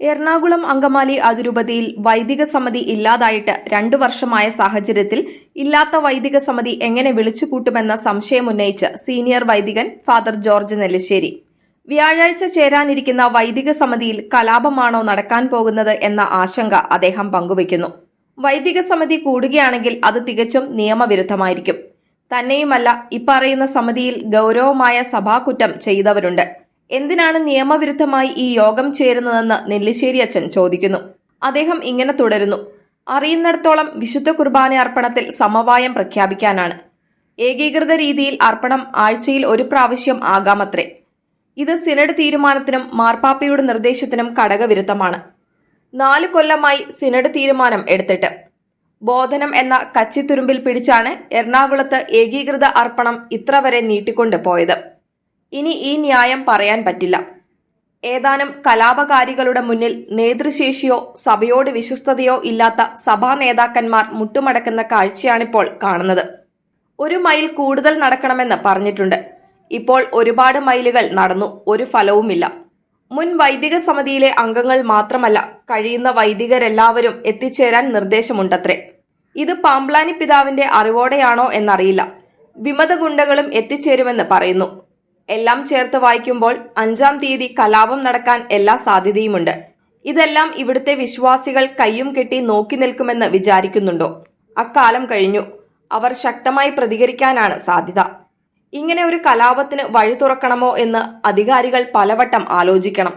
എറണാകുളം അങ്കമാലി അതിരൂപതയിൽ വൈദിക സമിതി ഇല്ലാതായിട്ട് രണ്ടു വർഷമായ സാഹചര്യത്തിൽ ഇല്ലാത്ത വൈദിക സമിതി എങ്ങനെ വിളിച്ചുകൂട്ടുമെന്ന സംശയമുന്നയിച്ച് സീനിയർ വൈദികൻ ഫാദർ ജോർജ് നെല്ലിശ്ശേരി. വ്യാഴാഴ്ച ചേരാനിരിക്കുന്ന വൈദിക സമിതിയിൽ കലാപമാണോ നടക്കാൻ പോകുന്നത് എന്ന ആശങ്ക അദ്ദേഹം പങ്കുവയ്ക്കുന്നു. വൈദിക സമിതി കൂടുകയാണെങ്കിൽ അത് തികച്ചും നിയമവിരുദ്ധമായിരിക്കും. തന്നെയുമല്ല ഇപ്പറയുന്ന സമിതിയിൽ ഗൌരവമായ സഭാകുറ്റം ചെയ്തവരുണ്ട്. എന്തിനാണ് നിയമവിരുദ്ധമായി ഈ യോഗം ചേരുന്നതെന്ന് നെല്ലിശ്ശേരി അച്ഛൻ ചോദിക്കുന്നു. അദ്ദേഹം ഇങ്ങനെ തുടരുന്നു. അറിയുന്നിടത്തോളം വിശുദ്ധ കുർബാന അർപ്പണത്തിൽ സമവായം പ്രഖ്യാപിക്കാനാണ്. ഏകീകൃത രീതിയിൽ അർപ്പണം ആഴ്ചയിൽ ഒരു പ്രാവശ്യം ആകാമത്രേ. ഇത് സിനഡ് തീരുമാനത്തിനും മാർപ്പാപ്പയുടെ നിർദ്ദേശത്തിനും ഘടകവിരുദ്ധമാണ് നാല് കൊല്ലമായി സിനഡ് തീരുമാനം എടുത്തിട്ട്. ബോധനം എന്ന കച്ചിത്തുരുമ്പിൽ പിടിച്ചാണ് എറണാകുളത്ത് ഏകീകൃത അർപ്പണം ഇത്രവരെ നീട്ടിക്കൊണ്ട് പോയത്. ഇനി ഈ ന്യായം പറയാൻ പറ്റില്ല. ഏതാനും കലാപകാരികളുടെ മുന്നിൽ നേതൃശേഷിയോ സഭയോട് വിശ്വസ്തതയോ ഇല്ലാത്ത സഭാ നേതാക്കന്മാർ മുട്ടുമടക്കുന്ന കാഴ്ചയാണിപ്പോൾ കാണുന്നത്. ഒരു മൈൽ കൂടുതൽ നടക്കണമെന്ന് പറഞ്ഞിട്ടുണ്ട്. ഇപ്പോൾ ഒരുപാട് മൈലുകൾ നടന്നു ഒരു ഫലവുമില്ല. മുൻ വൈദിക സമിതിയിലെ അംഗങ്ങൾ മാത്രമല്ല കഴിയുന്ന വൈദികരെല്ലാവരും എത്തിച്ചേരാൻ നിർദ്ദേശമുണ്ടത്രേ. ഇത് പാമ്പ്ലാനി പിതാവിന്റെ അറിവോടെയാണോ എന്നറിയില്ല. വിമത ഗുണ്ടകളും എത്തിച്ചേരുമെന്ന് പറയുന്നു. എല്ലാം ചേർത്ത് വായിക്കുമ്പോൾ അഞ്ചാം തീയതി കലാപം നടക്കാൻ എല്ലാ സാധ്യതയുമുണ്ട്. ഇതെല്ലാം ഇവിടുത്തെ വിശ്വാസികൾ കയ്യും കെട്ടി നോക്കി നിൽക്കുമെന്ന് വിചാരിക്കുന്നുണ്ടോ? അക്കാലം കഴിഞ്ഞു. അവർ ശക്തമായി പ്രതികരിക്കാനാണ് സാധ്യത. ഇങ്ങനെ ഒരു കലാപത്തിന് വഴി തുറക്കണമോ എന്ന് അധികാരികൾ പലവട്ടം ആലോചിക്കണം.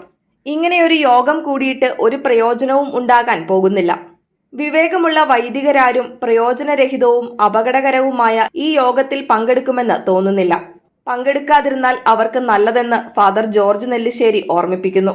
ഇങ്ങനെ ഒരു യോഗം കൂടിയിട്ട് ഒരു പ്രയോജനവും ഉണ്ടാകാൻ പോകുന്നില്ല. വിവേകമുള്ള വൈദികരാരും പ്രയോജനരഹിതവും അപകടകരവുമായ ഈ യോഗത്തിൽ പങ്കെടുക്കുമെന്ന് തോന്നുന്നില്ല. പങ്കെടുക്കാതിരുന്നാൽ അവർക്ക് നല്ലതെന്ന് ഫാദർ ജോർജ് നെല്ലിശ്ശേരി ഓർമ്മിപ്പിക്കുന്നു